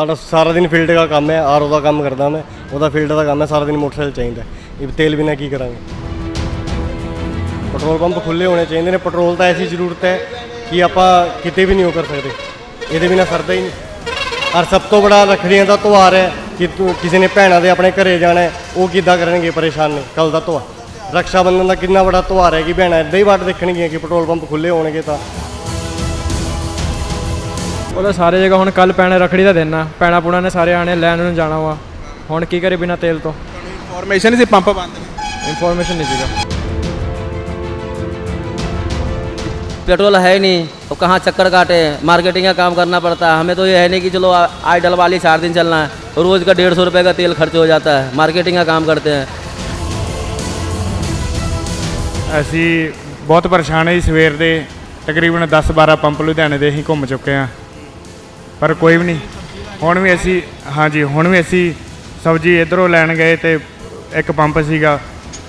ਸਾਡਾ ਸਾਰਾ ਦਿਨ ਫੀਲਡ ਦਾ ਕੰਮ ਹੈ ਆਰਓ ਦਾ ਕੰਮ ਕਰਦਾ ਮੈਂ, ਉਹਦਾ ਫੀਲਡ ਦਾ ਕੰਮ ਹੈ, ਸਾਰਾ ਦਿਨ ਮੋਟਰਸਾਈਕਲ ਚਾਹੀਦਾ ਇਹ ਤੇਲ ਬਿਨਾ ਕੀ ਕਰਾਂਗੇ? ਪੈਟਰੋਲ ਪੰਪ ਖੁੱਲੇ ਹੋਣੇ ਚਾਹੀਦੇ ਨੇ, ਪੈਟਰੋਲ ਤਾਂ ਐਸੀ ਜ਼ਰੂਰਤ ਹੈ ਕਿ ਆਪਾਂ ਕਿਤੇ ਵੀ ਨਹੀਂ ਉਹ ਕਰ ਸਕਦੇ। ਇਹਦੇ ਬਿਨਾ ਸਰਦਾ ਹੀ ਨਹੀਂ। ਔਰ ਸਭ ਤੋਂ ਬੜਾ ਰੱਖੜੀਆਂ ਦਾ ਤਿਉਹਾਰ ਹੈ ਕਿ ਤੂੰ- ਕਿਸੇ ਨੇ ਭੈਣਾਂ ਦੇ ਆਪਣੇ ਘਰੇ ਜਾਣਾ ਉਹ ਕਿੱਦਾਂ ਕਰਨਗੇ ਪਰੇਸ਼ਾਨ ਨੇ? ਕੱਲ ਦਾ ਤਿਉਹਾਰ। ਰਕਸ਼ਾ ਬੰਧਨ ਦਾ ਕਿੰਨਾ ਬੜਾ ਤਿਉਹਾਰ ਹੈ ਕਿ ਭੈਣਾਂ ਇੱਦਾਂ ਹੀ ਵਾਟ ਦੇਖਣਗੀਆਂ ਕਿ ਪੈਟਰੋਲ ਪੰਪ ਖੁੱਲੇ ਹੋਣਗੇ ਤਾਂ। ਉਹਦਾ ਸਾਰੇ ਜਗ੍ਹਾ ਹੁਣ ਕੱਲ ਪੈਣਾ ਰਖੜੀ ਦਾ ਦਿਨ ਆ ਪੈਣਾ ਪੁਣਾ ਨੇ ਸਾਰੇ ਆਣੇ ਲੈਣ ਨੂੰ ਜਾਣਾ ਵਾ ਹੁਣ ਕੀ ਕਰੇ ਬਿਨਾ ਤੇਲ ਤੋਂ ਇਨਫੋਰਮੇਸ਼ਨ ਸੀ ਪੰਪ ਬੰਦ ਨੇ ਇਨਫੋਰਮੇਸ਼ਨ ਨਹੀਂ ਸੀਗਾ पेट्रोल है ही नहीं तो कहाँ चक्कर काटे मार्केटिंग का काम करना पड़ता है हमें तो ये है नहीं कि चलो आ- आज डलवा ली चार दिन चलना है रोज़ का डेढ़ सौ रुपये का तेल खर्च हो जाता है मार्केटिंग का काम करते हैं ਅਸੀਂ ਬਹੁਤ ਪਰੇਸ਼ਾਨ ਹੈ ਜੀ ਸਵੇਰ ਦੇ ਤਕਰੀਬਨ 10-12 ਪੰਪ ਲੁਧਿਆਣੇ ਦੇ ਅਸੀਂ ਘੁੰਮ ਚੁੱਕੇ ਹਾਂ ਪਰ ਕੋਈ ਵੀ ਨਹੀਂ। ਹੁਣ ਵੀ ਅਸੀਂ, ਹਾਂਜੀ, ਹੁਣ ਵੀ ਅਸੀਂ ਸਬਜ਼ੀ ਇਧਰੋਂ ਲੈਣ ਗਏ ਤੇ ਇੱਕ ਪੰਪ ਸੀਗਾ,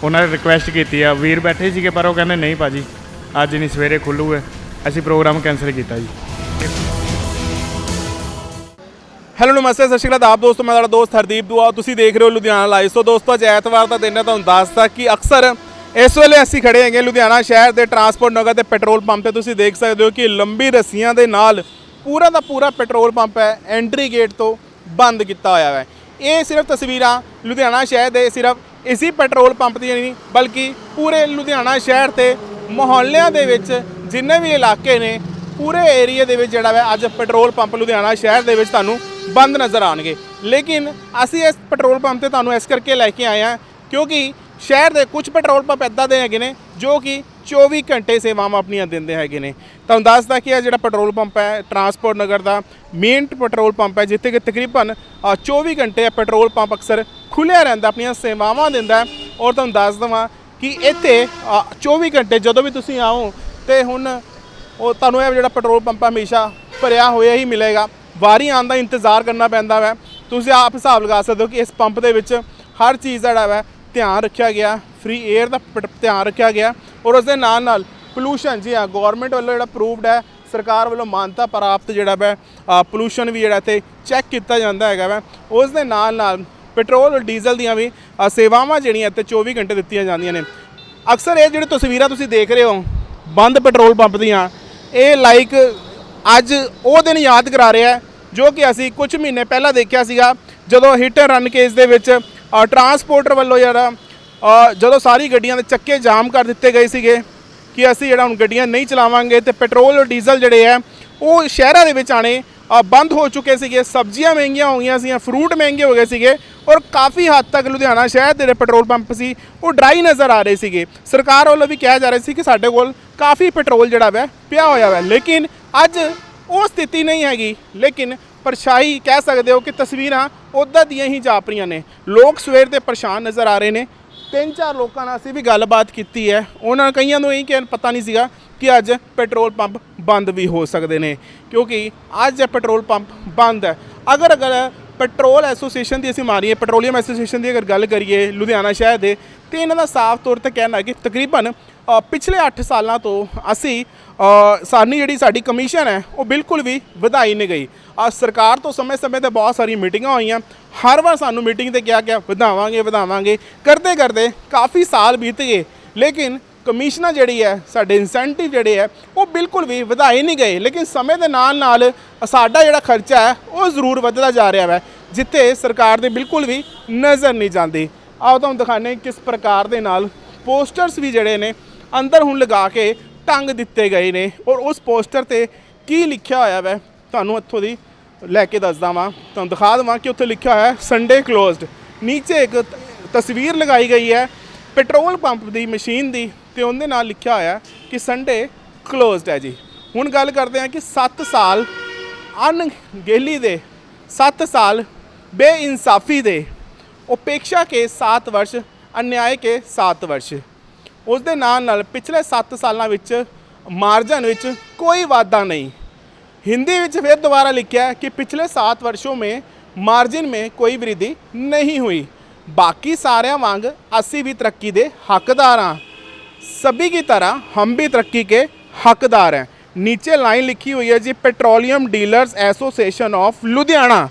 ਉਹਨਾਂ ਨੇ ਰਿਕੁਐਸਟ ਕੀਤੀ ਆ। ਵੀਰ ਬੈਠੇ ਸੀਗੇ, ਪਰ ਉਹ ਕਹਿੰਦੇ, ਨਹੀਂ ਭਾਜੀ, ਅੱਜ ਨਹੀਂ, ਸਵੇਰੇ ਖੁੱਲੂਗੇ। ਅਸੀਂ ਪ੍ਰੋਗਰਾਮ ਕੈਨਸਲ ਕੀਤਾ ਜੀ। ਹੈਲੋ, ਨਮਸਤੇ, ਸਤਿ ਸ਼੍ਰੀ ਅਕਾਲ ਆਪ ਦੋਸਤੋ, ਮੈਂ ਤੁਹਾਡਾ ਦੋਸਤ ਹਰਦੀਪ ਦੁਆ। ਤੁਸੀਂ ਦੇਖ ਰਹੇ ਹੋ ਲੁਧਿਆਣਾ ਲਾਈਵ ਸੋ ਦੋਸਤੋ, ਅੱਜ ਐਤਵਾਰ ਦਾ ਦਿਨ ਹੈ, ਤੁਹਾਨੂੰ ਦੱਸਦਾ ਕਿ ਅਕਸਰ ਇਸ ਵੇਲੇ ਅਸੀਂ ਖੜੇ ਹੈਗੇ ਲੁਧਿਆਣਾ ਸ਼ਹਿਰ ਦੇ ਟਰਾਂਸਪੋਰਟ ਨਗਰ ਤੇ ਪੈਟਰੋਲ ਪੰਪ ਤੇ। ਤੁਸੀਂ ਦੇਖ ਸਕਦੇ ਹੋ ਕਿ ਲੰਬੀ ਰੱਸੀਆਂ ਦੇ ਨਾਲ ਪੂਰਾ ਦਾ ਪੂਰਾ ਪੈਟਰੋਲ ਪੰਪ ਹੈ ਐਂਟਰੀ ਗੇਟ ਤੋਂ ਬੰਦ ਕੀਤਾ ਹੋਇਆ ਹੈ। ਇਹ ਸਿਰਫ ਤਸਵੀਰਾਂ ਲੁਧਿਆਣਾ ਸ਼ਹਿਰ ਦੇ ਸਿਰਫ ਇਸੇ ਪੈਟਰੋਲ ਪੰਪ ਦੀਆਂ ਨਹੀਂ, ਬਲਕਿ ਪੂਰੇ ਲੁਧਿਆਣਾ ਸ਼ਹਿਰ ਤੇ ਮੁਹੱਲਿਆਂ ਦੇ ਵਿੱਚ ਜਿੰਨੇ ਵੀ ਇਲਾਕੇ ਨੇ, ਪੂਰੇ ਏਰੀਆ ਦੇ ਵਿੱਚ ਜਿਹੜਾ ਹੈ ਅੱਜ ਪੈਟਰੋਲ ਪੰਪ ਲੁਧਿਆਣਾ ਸ਼ਹਿਰ ਦੇ ਵਿੱਚ ਤੁਹਾਨੂੰ ਬੰਦ ਨਜ਼ਰ ਆਣਗੇ ਲੇਕਿਨ ਅਸੀਂ ਇਸ ਪੈਟਰੋਲ ਪੰਪ ਤੇ ਤੁਹਾਨੂੰ ਇਸ ਕਰਕੇ ਲੈ ਕੇ ਆਏ ਹਾਂ ਕਿਉਂਕਿ ਸ਼ਹਿਰ ਦੇ ਕੁਝ ਪੈਟਰੋਲ ਪੰਪ ਇੱਦਾਂ ਦੇ ਹੈਗੇ ਨੇ ਜੋ ਕਿ 24 ਘੰਟੇ ਸੇਵਾਵਾਂ ਆਪਣੀਆਂ ਦਿੰਦੇ ਹੈਗੇ ਨੇ। ਤੁਹਾਨੂੰ ਦੱਸਦਾ ਕਿ ਇਹ ਜਿਹੜਾ ਪੈਟਰੋਲ ਪੰਪ ਹੈ ਟਰਾਂਸਪੋਰਟ ਨਗਰ ਦਾ ਮੇਨ ਪੈਟਰੋਲ ਪੰਪ ਹੈ ਜਿੱਥੇ ਕਿ ਤਕਰੀਬਨ ਅ, 24 ਘੰਟੇ ਇਹ ਪੈਟਰੋਲ ਪੰਪ ਅਕਸਰ ਖੁੱਲਿਆ ਰਹਿੰਦਾ ਆਪਣੀਆਂ ਸੇਵਾਵਾਂ ਦਿੰਦਾ ਔਰ ਤੁਹਾਨੂੰ ਦੱਸ ਦਵਾਂ ਕਿ ਇੱਥੇ ਅ, 24 ਘੰਟੇ ਜਦੋਂ ਵੀ ਤੁਸੀਂ ਆਓ ਤੇ ਹੁਣ ਉਹ ਤੁਹਾਨੂੰ ਇਹ ਜਿਹੜਾ ਪੈਟਰੋਲ ਪੰਪ ਹਮੇਸ਼ਾ ਭਰਿਆ ਹੋਇਆ ਹੀ ਮਿਲੇਗਾ। ਵਾਰੀ ਆਉਣ ਦਾ ਇੰਤਜ਼ਾਰ ਕਰਨਾ ਪੈਂਦਾ ਵੈ। ਤੁਸੀਂ ਆਪ ਹਿਸਾਬ ਲਗਾ ਸਕਦੇ ਹੋ ਕਿ ਇਸ ਪੰਪ ਦੇ ਵਿੱਚ ਹਰ ਚੀਜ਼ ਦਾ ਜਿਹੜਾ ਵੈ ਧਿਆਨ ਰੱਖਿਆ ਗਿਆ ਫ੍ਰੀ 에ਅਰ ਦਾ ਪ- ਧਿਆਨ ਰੱਖਿਆ ਗਿਆ। ਔਰ ਉਸ ਦੇ ਨਾਲ ਨਾਲ ਪੋਲੂਸ਼ਨ ਜੀ ਹਾਂ ਗਵਰਨਮੈਂਟ ਵੱਲੋਂ ਜਿਹੜਾ ਅਪਰੂਵਡ ਹੈ, ਸਰਕਾਰ ਵੱਲੋਂ ਮਾਨਤਾ ਪ੍ਰਾਪਤ ਜਿਹੜਾ ਵੈ ਪੋਲੂਸ਼ਨ ਵੀ ਜਿਹੜਾ ਇੱਥੇ ਚੈੱਕ ਕੀਤਾ ਜਾਂਦਾ ਹੈਗਾ ਵੈ। ਉਸ ਦੇ ਨਾਲ ਨਾਲ ਪੈਟਰੋਲ ਔਰ ਡੀਜ਼ਲ ਦੀਆਂ ਵੀ ਸੇਵਾਵਾਂ ਜਿਹੜੀਆਂ ਇੱਥੇ 24 ਘੰਟੇ ਦਿੱਤੀਆਂ ਜਾਂਦੀਆਂ ਨੇ। ਅਕਸਰ ਇਹ ਜਿਹੜੇ ਤਸਵੀਰਾਂ ਤੁਸੀਂ ਦੇਖ ਰਹੇ ਹੋ, ਬੰਦ ਪੈਟਰੋਲ ਪੰਪ ਦੀਆਂ, ਇਹ ਲਾਈਕ ਅੱਜ ਉਹ ਦਿਨ ਯਾਦ ਕਰਾ ਰਿਹਾ ਜੋ ਕਿ ਅਸੀਂ ਕੁਝ ਮਹੀਨੇ ਪਹਿਲਾਂ ਦੇਖਿਆ ਸੀਗਾ, ਜਦੋਂ ਹਿੱਟ ਐਂਡ ਰਨ ਕੇਸ ਦੇ ਵਿੱਚ ਟਰਾਂਸਪੋਰਟਰ ਵੱਲੋਂ ਜਿਹੜਾ ਜਦੋਂ ਸਾਰੀ ਗੱਡੀਆਂ ਦੇ ਚੱਕੇ ਜਾਮ ਕਰ ਦਿੱਤੇ ਗਏ ਸੀਗੇ ਕਿ ਅਸੀਂ ਜਿਹੜਾ ਹੁਣ ਗੱਡੀਆਂ ਨਹੀਂ ਚਲਾਵਾਂਗੇ ਤੇ ਪੈਟਰੋਲ ਔਰ ਡੀਜ਼ਲ ਜਿਹੜੇ ਆ ਉਹ ਸ਼ਹਿਰਾਂ ਦੇ ਵਿੱਚ ਆਣੇ ਬੰਦ ਹੋ ਚੁੱਕੇ ਸੀਗੇ, ਸਬਜ਼ੀਆਂ ਮਹਿੰਗੀਆਂ ਹੋ ਗਈਆਂ ਸੀਗੀਆਂ ਫਰੂਟ ਮਹਿੰਗੇ ਹੋ ਗਏ ਸੀਗੇ ਔਰ ਕਾਫੀ ਹੱਦ ਤੱਕ ਲੁਧਿਆਣਾ ਸ਼ਹਿਰ ਦੇ ਜਿਹੜੇ ਪੈਟਰੋਲ ਪੰਪ ਸੀ, ਉਹ ਡਰਾਈ ਨਜ਼ਰ ਆ ਰਹੇ ਸੀਗੇ। ਸਰਕਾਰ ਵੱਲੋਂ ਵੀ ਕਿਹਾ ਜਾ ਰਿਹਾ ਸੀ ਕਿ ਸਾਡੇ ਕੋਲ ਕਾਫੀ ਪੈਟਰੋਲ ਜਿਹੜਾ ਵੈ, ਪਿਆ ਹੋਇਆ ਵੈ। ਲੇਕਿਨ ਅੱਜ ਉਹ ਸਥਿਤੀ ਨਹੀਂ ਹੈਗੀ। ਲੇਕਿਨ ਪਰਛਾਈ ਕਹਿ ਸਕਦੇ ਹੋ ਕਿ ਤਸਵੀਰਾਂ ਉੱਦਾਂ ਦੀਆਂ ਹੀ ਜਾਪ ਰਹੀਆਂ ਨੇ। ਲੋਕ ਸਵੇਰ ਦੇ ਪਰੇਸ਼ਾਨ ਨਜ਼ਰ ਆ ਰਹੇ ਨੇ। ਤਿੰਨ ਚਾਰ ਲੋਕਾਂ ਨਾਲ ਅਸੀਂ ਵੀ ਗੱਲਬਾਤ ਕੀਤੀ ਹੈ। ਉਹਨਾਂ ਕਈਆਂ ਨੂੰ ਇਹ ਕਿ ਪਤਾ ਨਹੀਂ ਸੀਗਾ ਕਿ ਅੱਜ ਪੈਟਰੋਲ ਪੰਪ ਬੰਦ ਵੀ ਹੋ ਸਕਦੇ ਨੇ, ਕਿਉਂਕਿ ਅੱਜ ਇਹ ਪੈਟਰੋਲ ਪੰਪ ਬੰਦ ਹੈ। ਅਗਰ ਅਗਰ ਪੈਟਰੋਲ ਐਸੋਸੀਏਸ਼ਨ ਦੀ ਅਸੀਂ ਮਾਰੀਏ, ਪੈਟਰੋਲੀਅਮ ਐਸੋਸੀਏਸ਼ਨ ਦੀ ਅਗਰ ਗੱਲ ਕਰੀਏ, ਲੁਧਿਆਣਾ ਸ਼ਹਿਰ ਦੇ, ਤੇ ਇਹਨਾਂ ਦਾ ਸਾਫ਼ ਤੌਰ ਤੇ ਕਹਿਣਾ ਕਿ ਤਕਰੀਬਨ ਪਿਛਲੇ 8 ਸਾਲਾਂ ਤੋਂ ਅਸੀਂ ਅ, ਜਿਹੜੀ ਸਾਡੀ ਕਮਿਸ਼ਨ ਹੈ ਉਹ ਬਿਲਕੁਲ ਵੀ ਵਧਾਈ ਨਹੀਂ ਗਈ। ਆ ਸਰਕਾਰ ਤੋਂ ਸਮੇਂ-ਸਮੇਂ ਤੇ ਬਹੁਤ ਸਾਰੀਆਂ ਮੀਟਿੰਗਾਂ ਹੋਈਆਂ। ਹਰ ਵਾਰ ਸਾਨੂੰ ਮੀਟਿੰਗ ਤੇ ਕਿਹਾ ਗਿਆ ਵਧਾਵਾਂਗੇ ਵਧਾਵਾਂਗੇ। ਕਰਦੇ ਕਰਦੇ ਕਾਫੀ ਸਾਲ ਬੀਤ ਗਏ। ਲੇਕਿਨ ਕਮਿਸ਼ਨਾਂ ਜਿਹੜੀ ਹੈ ਸਾਡੇ ਇਨਸੈਂਟਿਵ ਜਿਹੜੇ ਹੈ ਉਹ ਬਿਲਕੁਲ ਵੀ ਵਧਾਏ ਨਹੀਂ ਗਏ। ਲੇਕਿਨ ਸਮੇਂ ਦੇ ਨਾਲ ਨਾਲ ਸਾਡਾ ਜਿਹੜਾ ਖਰਚਾ ਹੈ ਉਹ ਜ਼ਰੂਰ ਵਧਦਾ ਜਾ ਰਿਹਾ ਹੈ ਜਿੱਥੇ ਸਰਕਾਰ ਦੇ ਬਿਲਕੁਲ ਵੀ ਨਜ਼ਰ ਨਹੀਂ ਜਾਂਦੀ। ਆਓ ਤੁਹਾਨੂੰ ਦਿਖਾਣੇ ਕਿਸ ਪ੍ਰਕਾਰ ਦੇ ਨਾਲ ਪੋਸਟਰਸ ਵੀ ਜਿਹੜੇ ਨੇ ਅੰਦਰ ਹੁਣ ਲਗਾ ਕੇ ਟੰਗ ਦਿੱਤੇ ਗਏ ਨੇ। ਔਰ ਉਸ ਪੋਸਟਰ ਤੇ ਕੀ ਲਿਖਿਆ ਹੋਇਆ ਵੈ? ਤੁਹਾਨੂੰ ਇੱਥੋਂ ਦੀ ਲੈ ਕੇ ਦੱਸਦਾ ਵਾਂ। ਤੁਹਾਨੂੰ ਦਿਖਾ ਦਵਾਂ ਕਿ ਉੱਥੇ ਲਿਖਿਆ ਹੋਇਆ ਸੰਡੇ ਕਲੋਜ਼ਡ ਨੀਚੇ ਇੱਕ ਤਸਵੀਰ ਲਗਾਈ ਗਈ ਹੈ, ਪੈਟਰੋਲ ਪੰਪ ਦੀ ਮਸ਼ੀਨ ਦੀ, ਤੇ ਉਹਦੇ ਨਾਲ ਲਿਖਿਆ ਹੋਇਆ ਕਿ ਸੰਡੇ ਕਲੋਜ਼ਡ ਹੈ ਜੀ। ਹੁਣ ਗੱਲ ਕਰਦੇ ਹਾਂ ਕਿ 7 ਸਾਲ ਅਨਗੇਲੀ ਦੇ 7 ਸਾਲ ਬੇਇਨਸਾਫੀ ਦੇ ਉਪੇक्षा ਕੇ 7 ਵਰਸ਼, ਅਨਿਆਏ ਕੇ 7 ਵਰਸ਼। ਉਸ ਦੇ ਨਾਲ ਨਾਲ ਪਿਛਲੇ 7 ਸਾਲਾਂ ਵਿੱਚ ਮਾਰਜਨ ਵਿੱਚ ਕੋਈ ਵਾਧਾ ਨਹੀਂ हिंदी ਵਿੱਚ ਫਿਰ दोबारा लिखा है कि पिछले सात वर्षों में मार्जिन में कोई वृद्धि नहीं हुई बाकी सारे वांग ਅਸੀਂ भी तरक्की ਦੇ हकदार ਹਾਂ सभी की तरह हम भी तरक्की के हकदार हैं नीचे लाइन लिखी हुई है जी petroleum dealers association of Ludhiana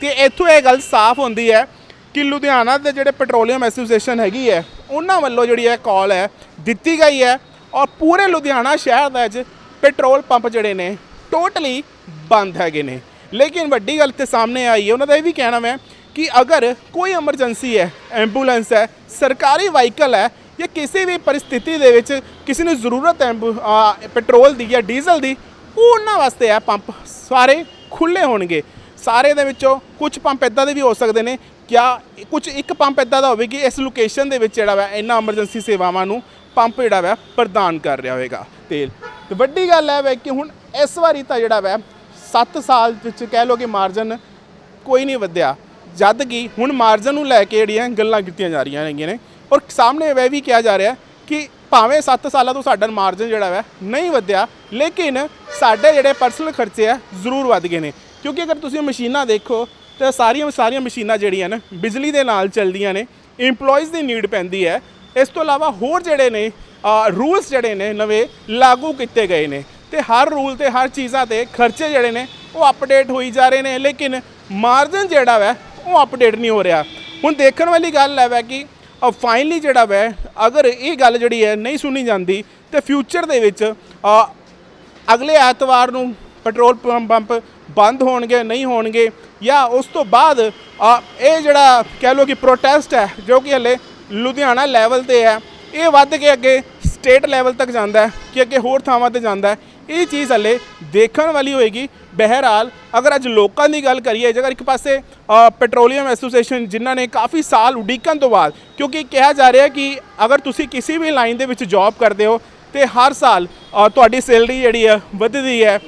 ਤੇ ਇੱਥੋਂ ਇਹ ਗੱਲ ਸਾਫ਼ ਹੁੰਦੀ ਹੈ ਕਿ ਲੁਧਿਆਣਾ ਦੇ ਜਿਹੜੇ ਪੈਟਰੋਲੀਅਮ ਐਸੋਸੀਏਸ਼ਨ ਹੈਗੀ ਹੈ ਉਹਨਾਂ ਵੱਲੋਂ ਜਿਹੜੀ ਹੈ ਕਾਲ ਹੈ, ਦਿੱਤੀ ਗਈ ਹੈ ਔਰ ਪੂਰੇ ਲੁਧਿਆਣਾ ਸ਼ਹਿਰ ਦੇ ਵਿੱਚ ਪੈਟਰੋਲ ਪੰਪ ਜਿਹੜੇ ਨੇ ਟੋਟਲੀ ਬੰਦ ਹੈਗੇ ਨੇ। ਲੇਕਿਨ ਵੱਡੀ ਗੱਲ ਤੇ ਸਾਹਮਣੇ ਆਈ ਹੈ, ਉਹਨਾਂ ਦਾ ਇਹ ਵੀ ਕਹਿਣਾ ਹੈ ਕਿ ਅਗਰ ਕੋਈ ਐਮਰਜੈਂਸੀ ਹੈ ਐਂਬੂਲੈਂਸ ਹੈ, ਸਰਕਾਰੀ ਵਾਹੀਕਲ ਹੈ ਜਾਂ ਕਿਸੇ ਵੀ ਪਰਿਸਥਿਤੀ ਦੇ ਵਿੱਚ ਕਿਸੇ ਨੂੰ ਜ਼ਰੂਰਤ ਹੈ ਐਂਬੂ- ਪੈਟਰੋਲ ਦੀ ਜਾਂ ਡੀਜ਼ਲ ਦੀ ਉਹ ਉਹਨਾਂ ਵਾਸਤੇ ਹੈ ਪੰਪ ਸਾਰੇ ਖੁੱਲੇ ਹੋਣਗੇ। ਸਾਰੇ ਦੇ ਵਿੱਚੋਂ ਕੁਝ ਪੰਪ ਇਦਾਂ ਦੇ ਵੀ ਹੋ ਸਕਦੇ ਨੇ ਕਿਆ ਕੁਝ ਇੱਕ ਪੰਪ ਇਦਾਂ ਦਾ ਹੋਵੇ ਕਿ ਇਸ ਲੋਕੇਸ਼ਨ ਦੇ ਵਿੱਚ ਜਿਹੜਾ ਵਾ ਇਹਨਾਂ ਐਮਰਜੈਂਸੀ ਸੇਵਾਵਾਂ ਨੂੰ ਪੰਪ ਜਿਹੜਾ ਵਾ ਪ੍ਰਦਾਨ ਕਰ ਰਿਹਾ ਹੋਵੇਗਾ। ਤੇਲ ਤੇ ਵੱਡੀ ਗੱਲ ਹੈ ਵੇ ਕਿ ਹੁਣ ਇਸ ਵਾਰੀ ਤਾਂ ਜਿਹੜਾ ਵਾ 7 ਸਾਲ ਵਿੱਚ ਕਹਿ ਲੋ ਕਿ ਮਾਰਜਨ ਕੋਈ ਨਹੀਂ ਵਧਿਆ, ਜਦ ਕਿ ਹੁਣ ਮਾਰਜਨ ਨੂੰ ਲੈ ਕੇ ਜਿਹੜੀਆਂ ਗੱਲਾਂ ਕੀਤੀਆਂ ਜਾ ਰਹੀਆਂ ਹੈਗੀਆਂ ਨੇ। ਔਰ ਸਾਹਮਣੇ ਇਹ ਵੀ ਕਿਹਾ ਜਾ ਰਿਹਾ ਕਿ ਭਾਵੇਂ 7 ਸਾਲਾਂ ਤੋਂ ਸਾਡਾ ਮਾਰਜਨ ਜਿਹੜਾ ਵਾ ਨਹੀਂ ਵਧਿਆ, ਲੇਕਿਨ ਸਾਡੇ ਜਿਹੜੇ ਪਰਸਨਲ ਖਰਚੇ ਆ ਜ਼ਰੂਰ ਵੱਧ ਗਏ ਨੇ। ਕਿਉਂਕਿ ਅਗਰ ਤੁਸੀਂ ਮਸ਼ੀਨਾਂ ਦੇਖੋ ਤੇ ਸਾਰੀਆਂ ਸਾਰੀਆਂ ਮਸ਼ੀਨਾਂ ਜਿਹੜੀਆਂ ਨੇ, ਬਿਜਲੀ ਦੇ ਨਾਲ ਚੱਲਦੀਆਂ ਨੇ, EMPLOYEES ਦੀ ਨੀਡ ਪੈਂਦੀ ਹੈ। ਇਸ ਤੋਂ ਇਲਾਵਾ ਹੋਰ ਜਿਹੜੇ ਨੇ ਰੂਲਸ ਜਿਹੜੇ ਨੇ ਨਵੇਂ ਲਾਗੂ ਕੀਤੇ ਗਏ ਨੇ ਤੇ ਹਰ ਰੂਲ ਤੇ ਹਰ ਚੀਜ਼ਾਂ ਤੇ ਖਰਚੇ ਜਿਹੜੇ ਨੇ ਉਹ ਅਪਡੇਟ ਹੋਈ ਜਾ ਰਹੇ ਨੇ, ਲੇਕਿਨ ਮਾਰਜਨ ਜਿਹੜਾ ਵੈ, ਉਹ ਅਪਡੇਟ ਨਹੀਂ ਹੋ ਰਿਹਾ। ਹੁਣ ਦੇਖਣ ਵਾਲੀ ਗੱਲ ਹੈ ਵੈ ਕਿ ਫਾਈਨਲੀ ਜਿਹੜਾ ਵੈ, ਅਗਰ ਇਹ ਗੱਲ ਜਿਹੜੀ ਹੈ ਨਹੀਂ ਸੁਣੀ ਜਾਂਦੀ, ਤੇ ਫਿਊਚਰ ਦੇ ਵਿੱਚ ਅਗਲੇ ਐਤਵਾਰ ਨੂੰ ਪੈਟਰੋਲ ਪੰਪ ਬੰਦ ਹੋਣਗੇ, ਨਹੀਂ ਹੋਣਗੇ ਜਾਂ ਉਸ ਤੋਂ ਬਾਅਦ ਇਹ ਜਿਹੜਾ ਕਹਿ ਲਓ ਕਿ ਪ੍ਰੋਟੈਸਟ ਹੈ, ਜੋ ਕਿ ਹਲੇ ਲੁਧਿਆਣਾ ਲੈਵਲ ਤੇ ਹੈ, ਇਹ ਵੱਧ ਕੇ ਅੱਗੇ ਸਟੇਟ ਲੈਵਲ ਤੱਕ ਜਾਂਦਾ ਹੈ, ਕਿ ਅੱਗੇ ਹੋਰ ਥਾਵਾਂ ਤੇ ਜਾਂਦਾ ਹੈ। ਇਹ ਚੀਜ਼ ਹਲੇ ਦੇਖਣ ਵਾਲੀ ਹੋਏਗੀ। ਬਹਿਰਾਲ ਅਗਰ ਅੱਜ ਲੋਕਾਂ ਦੀ ਗੱਲ ਕਰੀਏ ਜੇਕਰ ਇੱਕ ਪਾਸੇ ਪੈਟਰੋਲੀਅਮ ਐਸੋਸੀਏਸ਼ਨ ਜਿਨ੍ਹਾਂ ਨੇ ਕਾਫੀ ਸਾਲ ਉਡੀਕਣ ਤੋਂ ਬਾਅਦ, ਕਿਉਂਕਿ ਕਿਹਾ ਜਾ ਰਿਹਾ ਕਿ ਅਗਰ ਤੁਸੀਂ ਕਿਸੇ ਵੀ ਲਾਈਨ ਦੇ ਵਿੱਚ ਜੌਬ ਕਰਦੇ ਹੋ, ਤੇ ਹਰ ਸਾਲ ਤੁਹਾਡੀ ਸੈਲਰੀ ਜਿਹੜੀ ਹੈ, ਵੱਧਦੀ ਹੈ।